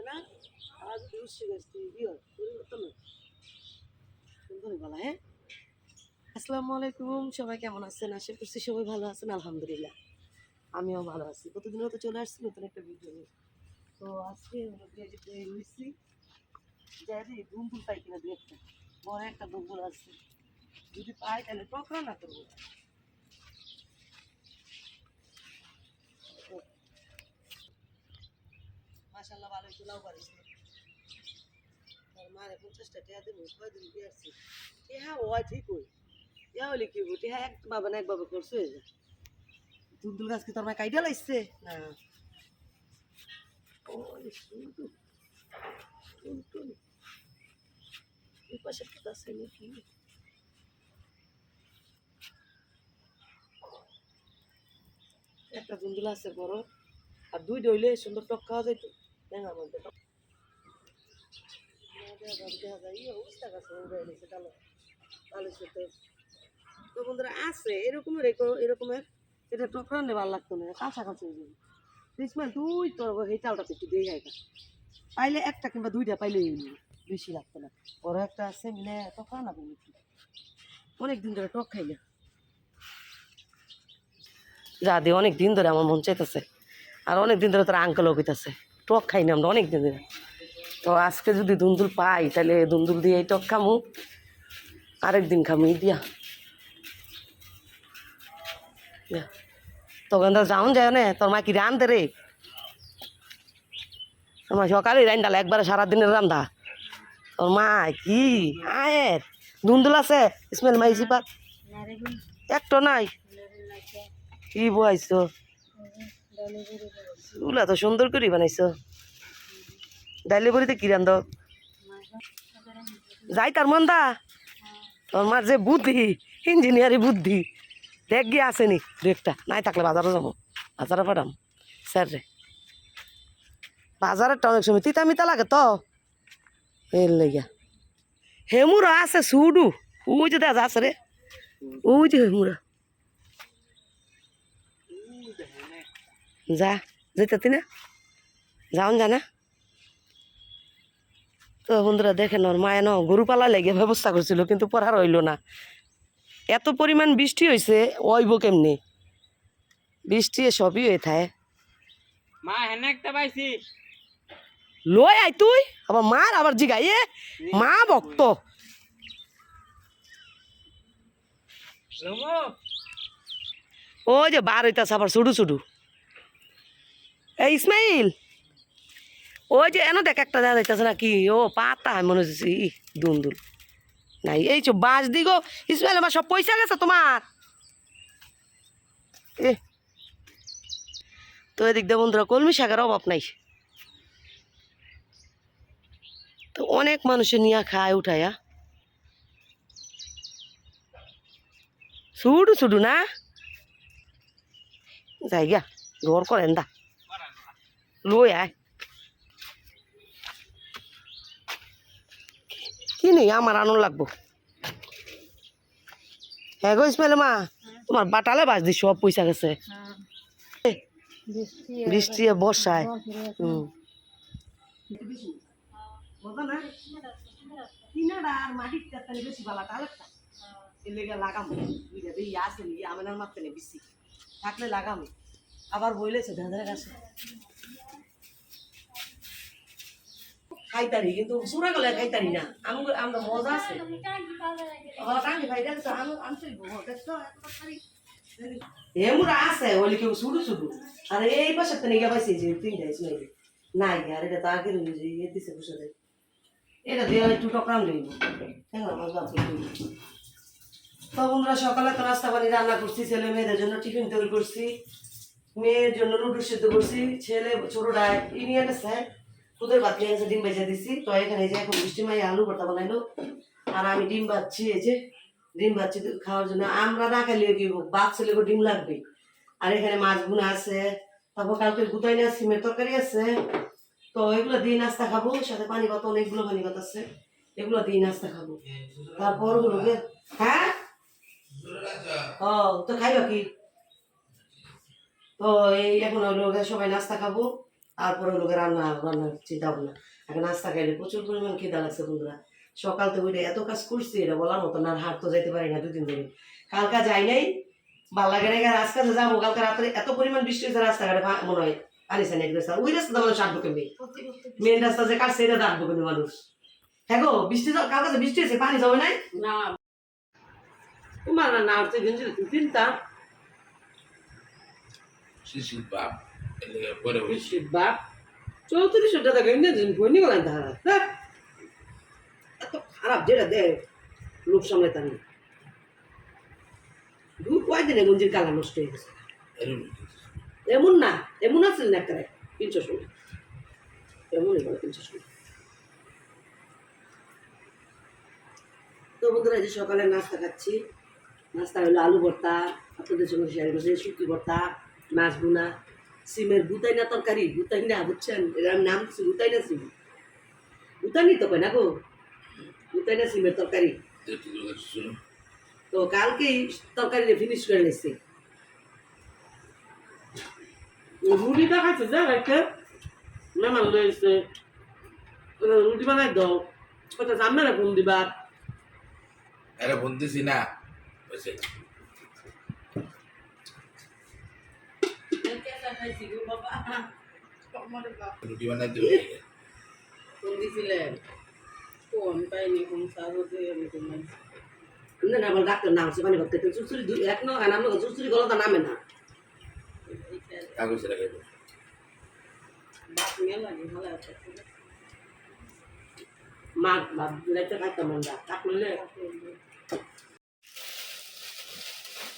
না আজ উৎসে গেছে বলা হ্যাঁ? আসসালামু আলাইকুম, সবাই কেমন আছেন? আশা করছি সবাই ভালো আছেন, আলহামদুলিল্লাহ। আমিও ভালো আছি। প্রতিদিনও তো চলে আসছি, নতুন একটা ভিডিও তো আজকে যে যাই রে দুম্বুল পাই কিনা দু একটা। বড় একটা দুম্বুল আছে। যদি পাই তাহলে টকরা না করব। মাশাল্লাহ ভালো একটু লাউ পারিস মারে পঞ্চাশটা টেহা দেবো আসছি টেহা হয় ঠিক ওই ইয়া হলে কি হব টেহা এক বাবা না এক বাবা হয়ে দুন্দুল গাছ কি তোর মা কাইডা লাগছে না। এই আছে একটা দুন্দুল আছে বড়। আর দুই ডইলে সুন্দর টক খাওয়া যাইতো। দেখা যায়, দেখা যায়, ইয়ে অবস্থা গাছে উড়ে এনেছে কালো কালো সাথে তো বন্ধুরা আছে এরকম- এরকমের এটা টকরা ভালো লাগতো না যাবে। ইসমাইল তুই তোর এই চালটাতে একটু দিয়ে খাইটা পাইলে একটা কিংবা দুইটা পাইলে বেশি লাগতো না। বড় একটা আছে মিলে টকরা না অনেক দিন ধরে টক খাই না। যা দিয়ে অনেক দিন ধরে আমার মন চাইতেছে। আর অনেক দিন ধরে তোর আঙ্কেলও কইতাছে টক খাই না আমরা অনেক দিন তো আজকে যদি দুন্দুল পাই, তাহলে দুন্দুল দিয়ে এই টক খামু। আরেকদিন খামু দিয়া। তখন তো যাওন যায় না, তোর মা কি রান্ধে রে? মা সকালে রান্ধালে একবারে সারাদিনের রান্ধা তোর মা কি? আয়ের। দুন্দুল আছে? ইসমাইল মাইজি পাত একটা নাই। কি বয়াইছো উলা তো সুন্দর করে বানাইছো। ডাইলে বড়িতে কি রান্ধ? যাই তার মন্দা তোর মার যে বুদ্ধি, ইঞ্জিনিয়ারি বুদ্ধি। দেখ গিয়ে আসেনি দু একটা। নাই থাকলে বাজারে যাব। বাজারে পাঠাম। স্যার রে। বাজারেরটা অনেক সময় তিতা মিতা লাগে তো। এর লেগা হেমুরা আছে, সুডু। যে দেখা আছে রে। যে হেমুরা। যা যেতে না যাওন জানা তো বন্ধুরা দেখেন ওর মায়ে ন গরু পালা লেগে ব্যবস্থা করছিল কিন্তু পড়ার হইল না এত পরিমাণ বৃষ্টি হয়েছে ওইব কেমনি বৃষ্টি সবই হয়ে থাকে মা হেনে একটা পাইছি লই আই তুই আবার মার আবার জিগাই এ মা ভক্ত ওই যে বার হইতাছে আবার ছুডু ছুডু এই ইসমাইল। ওই যে, এনে দেখ, একটা দেখা যাইতেছে না কি ও, পাতা, মনে হচ্ছে ই দুন্দুল নাই, এই চো, বাঁশ দিগো ইসমাইল, আমার সব পয়সা গেছে তোমার। এ। তো এদিক দিয়ে বন্ধুরা, কলমি শাকের অভাব নাই। তো অনেক মানুষে নিয়ে খায়, উঠায়া। ছুডু ছুডু না? যাই গিয়া, ঘর করেন দা। লই আয়। কি নেই? আমার আনন্দ লাগবো। হ্যাঁ গো ইসমাইল মা তোমার বাটালে বাজ দি সব পয়সা গেছে। বৃষ্টি আর বর্ষায় হুম। থাকলে লাগাম আবার বইলেছে ধাঁধার কাছে। খাইতারি, কিন্তু সুরা গেলে খাইতারি না। আমি আমরা মজা আছে। টাঙ্গি খাই দেখছ আমি এমুরা আছে ওলি কেউ শুধু শুধু আর, এই পাশে তো নিয়ে পাইছি, যে তিনটা ইসমাইল নাই, আর, এটা তো আগে যে ইয়ে দিছে বসে দেয় এটা দিয়ে একটু টকরাম লইব হ্যাঁ আমার বাপ তো বন্ধুরা, সকালে তো নাস্তা পানি রান্না করছি, ছেলে মেয়েদের জন্য টিফিন তৈরি করছি। মেয়ের জন্য লুডু সিদ্ধ করছি। ছেলে ছোটটা ই নিয়ে গেছে ভাত নিয়ে গেছে ডিম বেজে দিছি, তো এখানে যে এখন বৃষ্টি মাই আলু ভর্তা বানাইলো। আর আমি ডিম বাচ্ছি এই যে ডিম বাচ্ছি খাওয়ার জন্য। আমরা না খাইলে কি বাদ ছেলে ডিম লাগবে। আর এখানে মাছ গুনা আছে, তারপর কালকে গুতাই না, সিমের তরকারি আছে। তো এগুলো দিয়ে নাস্তা খাব, সাথে পানি ভাত অনেকগুলো পানি ভাত আছে। এগুলো দিয়ে নাস্তা খাব। তারপর হলো হ্যাঁ? ও, তো খাইবা কি? তো এই এখন হলো সবাই নাস্তা খাব। তারপরে লোকের রান্না রান্নার চিন্তা ভাবনা এখন নাস্তা খাইলে প্রচুর পরিমাণ খিদা লাগছে বন্ধুরা। সকাল থেকে উঠে এত কাজ করছি এটা বলার মতো না আর হাট তো যাইতে পারি না দুদিন ধরে। কালকা যাই নাই ভালো লাগে না আজকে যাব কালকে রাত্রে এত পরিমাণ বৃষ্টি হয়েছে রাস্তাঘাটে মনে হয় পানি সানি রাস্তা। ওই রাস্তা মানুষ আটবো কেমনি? মেন রাস্তা যে কাটছে এটা আটবো কেমনি মানুষ? হ্যাঁ গো বৃষ্টি তো- কালকে বৃষ্টি হয়েছে পানি যাবে নাই? না। তোমার না না হচ্ছে তিনটা? শিশির বাপ। বাপ চৌত্রিশশো টাকা হয়ে এমন না এমন আছে একটা তিনশো ষোলো এমনই বলে তিনশো ষোলো তো বন্ধুরা যে সকালে নাস্তা খাচ্ছি নাস্তা হলো আলু ভর্তা আপনাদের সঙ্গে শেয়ার করছি শুটকি ভর্তা মাছ বোনা সিমের গুতাই না তরকারি, গুতাই না বুঝছেন এর নাম দিচ্ছি গুতাই না সিম। গুতানি তো কয় না গো? গুতাই না সিমের তরকারি। দেখতে কাছে শুনো তো কালকেই তরকারিটা ফিনিশ করে নিচ্ছি রুটিটা খাচ্ছে যা একটা মেমান লয়েছে রুটি বানাই দাও। কোথায় সামনে না ফোন দিবা? আরে বলতেছি না। রুটি বানাই দেবে ফোন দিছিলেন ফোন পাইনি ফোন হতে আমি তোমার না না আমার ডাক্তার নাম মানে করতে চুচুরি দুই এক নয় নাম চুচুরি গলাটা নামে না কাগজে লাগাইবো বাপ মেয়ে লাগে ভালো আছে মা বাপ লাইতে খাইতাম আমরা কাটলে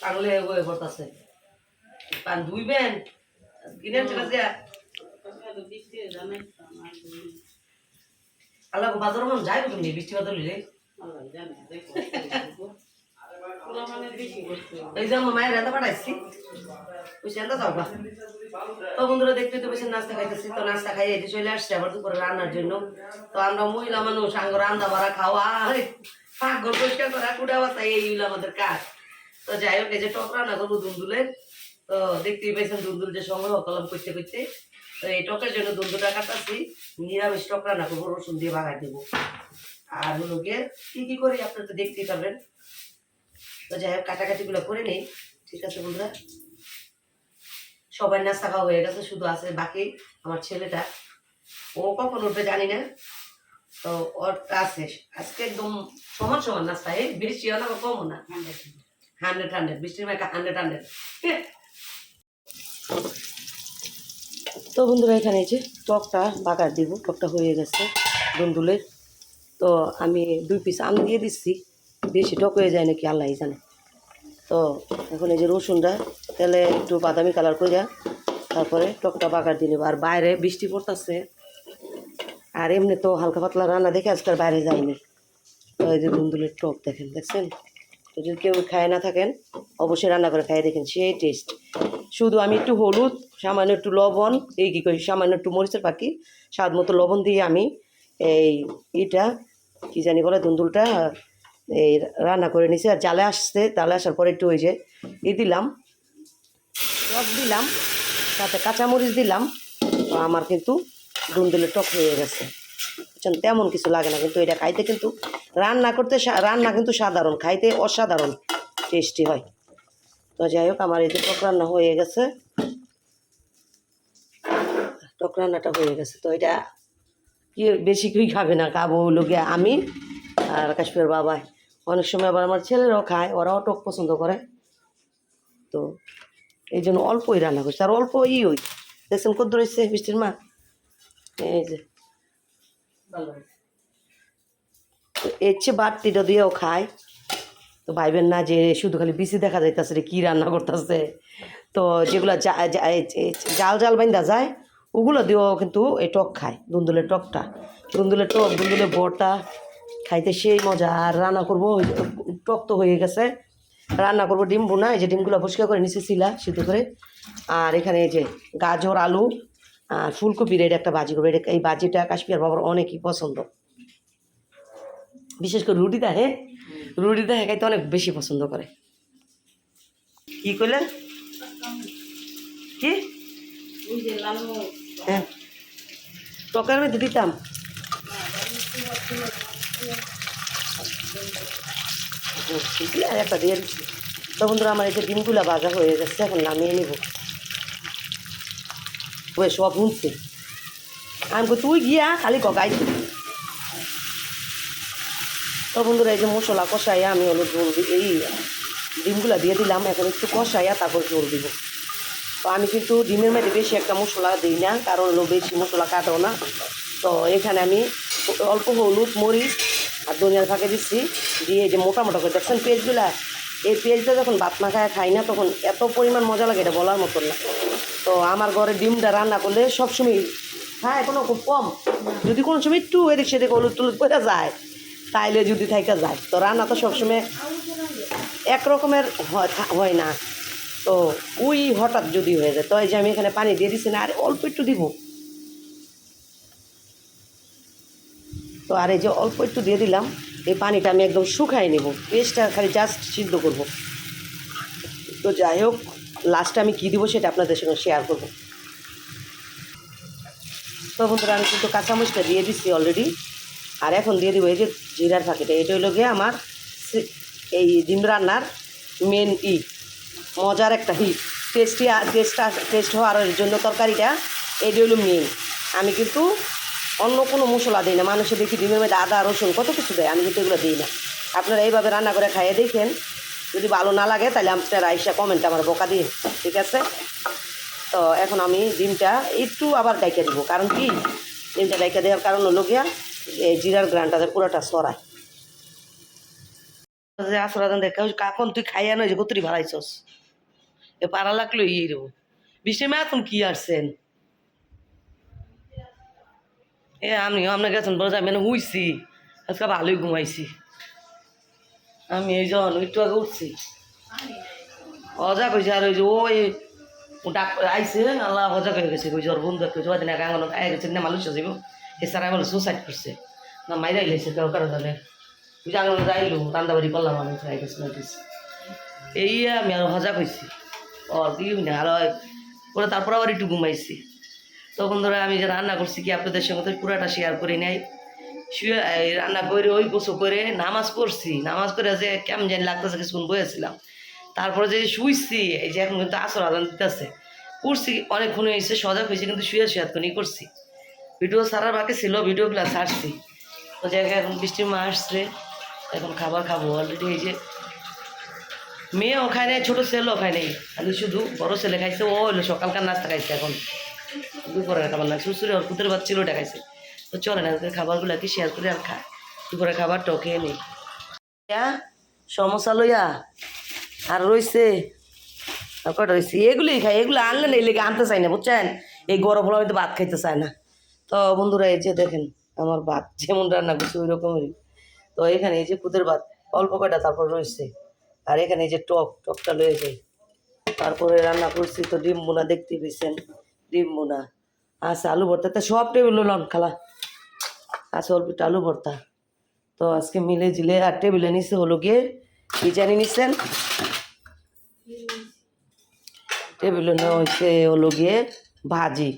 পাগলে ওই করতেছে পান ধুইবেন? আল্লাহ বাজার মন যাই তুমি বৃষ্টি বাদল হইলে এই যে আমার মায়ের রান্না পাঠাইছি ওই সেটা যাও না তো বন্ধুরা দেখতে তো বেশি নাস্তা খাইতেছি তো নাস্তা খাই এটি চলে আসছে আবার দুপুরে রান্নার জন্য তো আমরা মহিলা মানুষ আঙ্গ রান্না বাড়া খাওয়া পাক ঘর পরিষ্কার করা কুড়া বাতা এই হইল আমাদের কাজ তো যাই হোক এই যে টক রান্না করব দুন্দুলের তো দেখতেই পাইছেন দুন্দুল যে সংগ্রহ কলম করতে করতে। তো এই টকের জন্য দুন্দুটা কাটাচ্ছি নিরামিষ টক রান্না করব, রসুন দিয়ে ভাগাই দেবো। আর হলো গিয়ে কি কি করি আপনারা তো দেখতেই পাবেন তো যাই হোক, কাটাকাটিগুলো করে নেই। ঠিক আছে বন্ধুরা? সবাই নাস্তা খাওয়া হয়ে গেছে, শুধু আছে বাকি আমার ছেলেটা। ও কখন উঠবে জানি না। তো ওর আছে, আজকে একদম সমান সমান নাস্তা। এই বৃষ্টিও না কমও না। হান্ড্রেড হান্ড্রেড, বৃষ্টির মেকা হান্ড্রেড হান্ড্রেড। তো বন্ধুরা, এখানে যে টকটা বাগার দিব, টকটা হয়ে গেছে দুন্দুলের তো আমি দুই পিস আম দিয়ে দিচ্ছি, বেশি টক হয়ে যায় নাকি আল্লাহ জানে। তো এখন এই যে রসুনটা, তেলে একটু বাদামি কালার করে যা তারপরে টকটা বাগার দিয়ে নেব। আর বাইরে বৃষ্টি পড়তেছে, আর এমনি তো হালকা পাতলা রান্না দেখে আজকাল বাইরে যায়নি তো এই যে দুন্দুলের টক দেখেন, দেখছেন? তো যদি কেউ খায় না থাকেন, অবশ্যই রান্না করে খাইয়ে দেখেন, সেই টেস্ট শুধু আমি একটু হলুদ, সামান্য একটু লবণ, এই কী করি সামান্য একটু মরিচের পাখি, স্বাদ মতো লবণ দিয়ে আমি এই এটা কি জানি বলে দুন্দুলটা, এই রান্না করে নিছি। আর জালে আসছে, জালে আসার পরে একটু ওই যে ই দিলাম টক দিলাম সাথে কাঁচামরিচ দিলাম আমার কিন্তু দুন্দুলের টক হয়ে গেছে। তেমন কিছু লাগে না, কিন্তু এটা খাইতে কিন্তু রান্না করতে রান্না কিন্তু সাধারণ, খাইতে অসাধারণ, টেস্টি হয়। তো যাই হোক আমার এই যে টক রান্না হয়ে গেছে। টক রান্নাটা হয়ে গেছে। তো এটা কি বেশি কেউই খাবে না খাব গিয়ে আমি আর কাশ্মীর বাবাই অনেক সময় আবার আমার ছেলেরাও খায় ওরাও টক পছন্দ করে। তো এই জন্য অল্পই রান্না করছে আর অল্প ই ওই দেখছেন কত রয়েছে বৃষ্টির মা? এই যে। এর চেয়ে বাড়তিটা দিয়েও খায়। তো ভাইবেন না যে শুধু খালি বিসি দেখা যাইতেছে রে, কী রান্না করতেছে। তো যেগুলো জাল জাল বাইন্দা যায়, ওগুলো দিয়েও কিন্তু এই টক খায়, দুন্দুলের টকটা। দুন্দুলের টক, দুন্দুলের বড়টা খাইতে সেই মজা। আর রান্না করব টক তো হয়ে গেছে। রান্না করব ডিম বোনা এই যে ডিমগুলো পরিষ্কার করে নিচে শিলা, সিদ্ধ করে। আর এখানে এই যে গাজর, আলু, আর ফুলকপির এটা একটা ভাজি করব। এটা এই ভাজিটা কাশ্মীর বাবার অনেকই পছন্দ। বিশেষ করে রুটিটা হ্যাঁ? রুটিটা হ্যাঁ খাইতে অনেক বেশি পছন্দ করে। কি করলেন কি? হ্যাঁ। টকের মধ্যে দিতাম। একটা দিয়ে তো বন্ধুরা আমার এই যে ডিমগুলা ভাজা হয়ে গেছে এখন নামিয়ে নিব। ওই সব শুনছে আমি তুই গিয়া খালি কগাই তো বন্ধুরা, এই যে মশলা কষাইয়া আমি হলো জল এই ডিমগুলা দিয়ে দিলাম। এখন একটু কষাইয়া তারপর জল দিব। তো আমি কিন্তু ডিমের মধ্যে বেশি একটা মশলা দিই না, কারণ হলো বেশি মশলা কাটাও না। তো এখানে আমি অল্প হলুদ, মরিচ আর ধনিয়ার ফাঁকে দিচ্ছি দিয়ে এই যে মোটা মোটা করে, দেখছেন পেঁয়াজগুলা? এই পেঁয়াজটা যখন ভাত মাখায় খাই না, তখন এত পরিমাণ মজা লাগে, এটা বলার মতন না। তো আমার ঘরে ডিমটা রান্না করলে সবসময় হ্যাঁ এখনও খুব কম। যদি কোনো সময় একটু এদিক সেদিক হলুদ টলুদ করে যায় তাইলে যদি থাইকা যায়। তো রান্না তো সবসময় এক রকমের হয় হয় না। তো ওই হঠাৎ যদি হয়ে যায়, তো এই যে আমি এখানে পানি দিয়ে দিচ্ছি না, আর অল্প একটু দিব। তো আর এই যে অল্প একটু দিয়ে দিলাম, এই পানিটা আমি একদম শুকাই নেব। পেস্টটা খালি জাস্ট সিদ্ধ করব। তো যাই হোক লাস্টে আমি কী দিব সেটা আপনাদের সঙ্গে শেয়ার করব। তো বন্ধুরা, আমি কিন্তু কাঁচামরিচটা দিয়ে দিচ্ছি অলরেডি আর এখন দিয়ে দিব এই যে জিরার ফাঁকিটা এটা হলো গিয়ে আমার এই ডিম রান্নার মেন ই। মজার একটা হি টেস্টি টেস্ট টেস্ট হওয়ার জন্য তরকারিটা এইটা হলো মেন আমি কিন্তু অন্য কোনো মশলা দিই না। মানুষের দেখি ডিমের মধ্যে আদা, রসুন কত কিছু দেয়। আমি কিন্তু এগুলো দিই না। আপনারা এইভাবে রান্না করে খাইয়ে দেখেন। যদি ভালো না লাগে তাহলে আপনারা আইসা কমেন্ট আমার বোকা দিন ঠিক আছে? তো এখন আমি ডিমটা একটু আবার ডাইকে দিব। কারণ কি? ডিমটা ডাইকে দেওয়ার কারণ হলো গিয়া জিরার গ্রানটাতে পুরোটা সরায়। যে আসরাদান দেখা তুই খাইয়া নয় যে কতরি ভাড়াইছস এ পাড়া লাগল ইয়ে দেবো বৃষ্টি মা এখন কি আসছেন এ আমি আপনার গেছেন যাই মানে উইছি আজকে ভালোই ঘুমাইছি। আমি এই যখন একটু আগে উঠছি। অজা কইছে, আর ওই যে ওই ডাক আইছে, আল্লাহ অজা হয়ে গেছে, কইছে ওর বন্ধু কইছে ওই দিন আগে আঙুল খাই গেছে না মানুষ এ সারা বলে সুসাইড করছে। না, মাইরা গেছে, কেউ কারও ওই যে যাইলো রান্দাবাড়ি করলাম আমি, খাই গেছে নোটিস এই আমি আর হজা কইছি। ওর কি না, আর ওই পরে তারপর আবার একটু ঘুমাইছি। তখন ধরে আমি যে রান্না করছি কি আপনাদের সঙ্গে পুরাটা শেয়ার করি নাই। শুয়ে রান্না করে, ওই গোসো করে, নামাজ পড়ছি। নামাজ করে যে কেমন জানি লাগতেছে, কিছুক্ষণ বয়েছিলাম। তারপরে যে শুইছি, এই যে এখন কিন্তু আসর আদান দিতেছে। করছি অনেকক্ষণ হয়েছে, সজাগ হয়েছে, কিন্তু শুয়ে শুয়ে এতক্ষণই করছি। ভিডিও সারার বাকি ছিল ভিডিওগুলো ছাড়ছি তো জায়গায় এখন বৃষ্টির মা আসছে, এখন খাবার খাব অলরেডি এই যে। মেয়েও খায় নাই, ছোটো ছেলেও খায় নাই, খালি শুধু বড় ছেলে খাইছে, ও হলো সকালকার নাস্তা খাইছে এখন। দুপুরের খাবার না, শ্বশুরে ওর পুতের বাচ্চা ছিল, ওটা খাইছে। তো চলে না, ওদের খাবারগুলোকে শেয়ার করে আর খা, দুপুরে খাবারটাও খেয়ে নেই সমস্যা লইয়া, আর রইছে, আর কটা রয়েছে এগুলোই খাই, এগুলো আনলে না লেগে আনতে চাই না, বুঝছেন? এই গরম হলে হয়তো ভাত খাইতে চায় না। তো বন্ধুরা এই যে দেখেন, আমার ভাত যেমন রান্না করছি ওই রকমেরই তো এখানে এই যে পুতের ভাত, অল্প কটা তারপর রয়েছে। আর এখানে এই যে টক, টকটা যাই। তারপরে রান্না করছি তো ডিম বোনা দেখতে পেয়েছেন, ডিম বোনা আচ্ছা আলু ভর্তা, তা সব টেবিল লন খালা। আচ্ছা অল্প একটু আলু ভর্তা। তো আজকে মিলে জিলে, আর টেবিলে নিচে হলো গিয়ে, কি জানি নিচ্ছেন টেবিলে নেওয়া হয়েছে হলো গিয়ে ভাজি।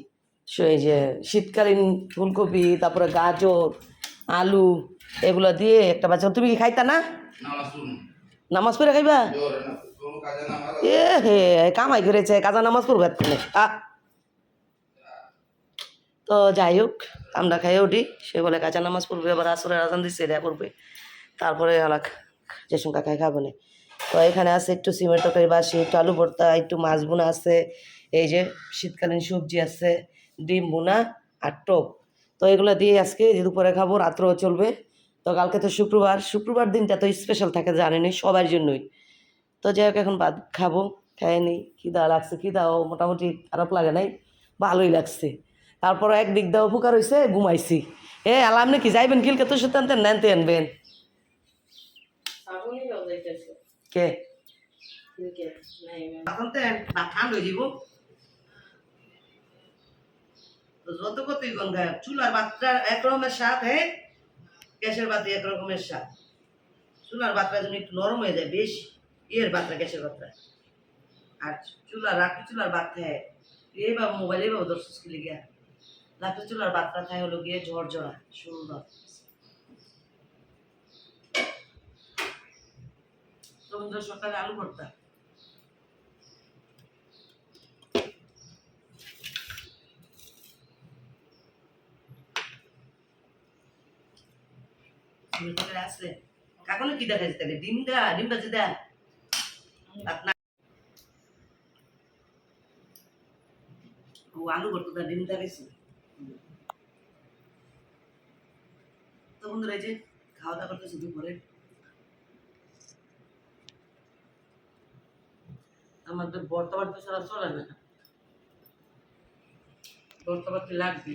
এই যে শীতকালীন ফুলকপি তারপরে গাজর আলু এগুলো দিয়ে একটা বাচ্চা তুমি কি খাইতা না? নামাজ পড়ে খাইবা? এ হে কামাই করেছে কাজা নামাজ পড়ব আ। তো যাই হোক আমরা খাই উঠি। সে বলে কাঁচা নামাজ পড়বে আবার আসরের আজান দিচ্ছে এটা করবে। তারপরে যে সংখ্যা খাই খাব না। তো এখানে আছে একটু সিমেন্ট তরকারি বাসি একটু আলু ভর্তা একটু মাছ বোনা আছে। এই যে শীতকালীন সবজি আছে। ডিম বোনা আর টক তো এগুলো দিয়ে আজকে যে দুপুরে খাব রাত্রেও চলবে। তো কালকে তো শুক্রবার শুক্রবার দিনটা তো স্পেশাল থাকে জানেনি সবার জন্যই। তো যাই হোক এখন ভাত খাব খাই নি খিদা লাগছে খিদাও মোটামুটি খারাপ লাগে নাই ভালোই লাগছে। তারপর একদিক দাও উপকার হয়েছে ঘুমাইছি। এ আলাম নাকি? যাইবেন কিলকে তো সুতান তেন নেনতে আনবেন। কে কে নাই এখন তো ভাত ঠান্ড হয়ে যাব তো যত কতই কোন গায়ে চুলার ভাতটা একরকমের স্বাদ হ্যাঁ? গ্যাসের বাতি এক রকমের স্বাদ চুলার ভাতটা যেন একটু নরম হয়ে যায়, বেশ ইয়ের ভাতটা গ্যাসের ভাতটা আর চুলা রাখি চুলার ভাত হ্যাঁ? এই বাবু মোবাইলে বাবু দর্শক গিয়া লাকড়ি চুলার ভাতটা খাই হলো গিয়ে ঝরঝরা, সুন্দর। রবীন্দ্র সরকারের আলু ভর্তা। ভিতরে আছে কি দেখা ডিম দা ডিম দা না ও, আলু ডিম দা তো বন্ধুরা যে খাওয়া দাওয়া আমাদের বর্তমান তো সারা চলে না। বর্তমান লাগবে?